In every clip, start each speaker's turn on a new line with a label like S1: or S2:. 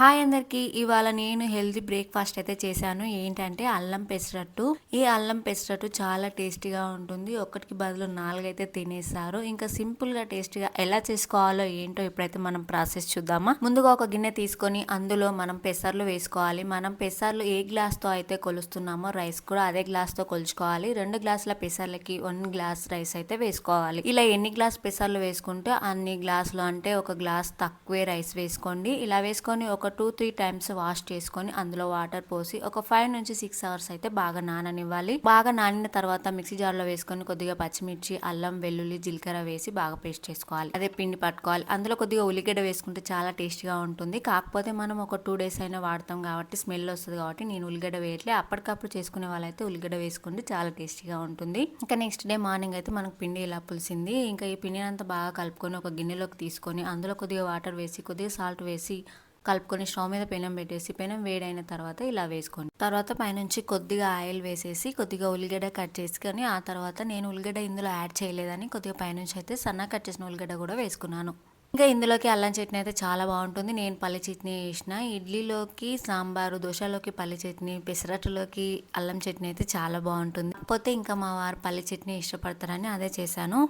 S1: Hi అందరికీ ఇవాళ నేను హెల్తీ బ్రేక్ఫాస్ట్ అయితే చేశాను. ఏంటంటే అల్లం పెసరట్టు. ఈ అల్లం పెసరట్టు చాలా టేస్టీగా ఉంటుంది. ఒకటికి బదులు నాలుగైతే తినేస్తారు. ఇంకా సింపుల్గా టేస్టీగా ఎలా చేసుకోవాలో ఏంటో ఇప్పుడైతే మనం ప్రాసెస్ చూద్దామా? ముందుగా ఒక గిన్నె తీసుకొని అందులో మనం పెసర్లు వేసుకోవాలి. మనం పెసర్లు ఏ గ్లాస్తో అయితే కొలుస్తున్నామో రైస్ కూడా అదే గ్లాస్తో కొలుచుకోవాలి. రెండు గ్లాసుల పెసర్లకి వన్ గ్లాస్ రైస్ అయితే వేసుకోవాలి. ఇలా ఎన్ని గ్లాస్ పెసర్లు వేసుకుంటే అన్ని గ్లాసులు అంటే ఒక గ్లాస్ తక్కువే రైస్ వేసుకోండి. ఇలా వేసుకొని ఒక టూ త్రీ టైమ్స్ వాష్ చేసుకొని అందులో వాటర్ పోసి ఒక ఫైవ్ నుంచి సిక్స్ అవర్స్ అయితే బాగా నాననివ్వాలి. బాగా నానిన తర్వాత మిక్సీ జార్లో వేసుకొని కొద్దిగా పచ్చిమిర్చి అల్లం వెల్లుల్లి జీలకర్ర వేసి బాగా పేస్ట్ చేసుకోవాలి. అదే పిండి పట్టుకోవాలి. అందులో కొద్దిగా ఉల్లిగడ్డ వేసుకుంటే చాలా టేస్టీగా ఉంటుంది. కాకపోతే మనం ఒక టూ డేస్ అయినా వాడతాం కాబట్టి స్మెల్ వస్తుంది కాబట్టి నేను ఉల్లిగడ్డ వేయట్లే. అప్పటికప్పుడు చేసుకునే వాళ్ళైతే ఉల్లిగడ్డ వేసుకుంటే చాలా టేస్టీగా ఉంటుంది. ఇంకా నెక్స్ట్ డే మార్నింగ్ అయితే మనకు పిండి ఇలా పులిసింది. ఇంకా ఈ పిండిని అంతా బాగా కలుపుకొని ఒక గిన్నెలోకి తీసుకొని అందులో కొద్దిగా వాటర్ వేసి కొద్దిగా సాల్ట్ వేసి కలుపుకొని స్టవ్ మీద పెనం పెట్టేసి పెనం వేడైన తర్వాత ఇలా వేసుకోండి. తర్వాత పైనుంచి కొద్దిగా ఆయిల్ వేసేసి కొద్దిగా ఉల్లిగడ్డ కట్ చేసుకొని ఆ తర్వాత నేను ఉల్లిగడ్డ ఇందులో యాడ్ చేయలేదని కొద్దిగా పైనుంచి అయితే సన్న కట్ చేసిన ఉల్లిగడ్డ కూడా వేసుకున్నాను. ఇంకా ఇందులోకి అల్లం చట్నీ అయితే చాలా బాగుంటుంది. నేను పల్లి చట్నీ వేసిన. ఇడ్లీలోకి సాంబారు దోశలోకి పల్లి చట్నీ పెసరట్టులోకి అల్లం చట్నీ అయితే చాలా బాగుంటుంది. కాకపోతే ఇంకా మా వారు పల్లి చట్నీ ఇష్టపడతారని అదే చేశాను.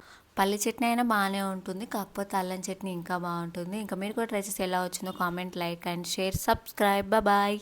S1: పల్లి చట్నీ అయినా బాగానే ఉంటుంది కాకపోతే అల్లం చట్నీ ఇంకా బాగుంటుంది. ఇంకా మీరు కూడా ట్రై చేసి ఎలా వచ్చిందో comment like and share. Subscribe. Bye.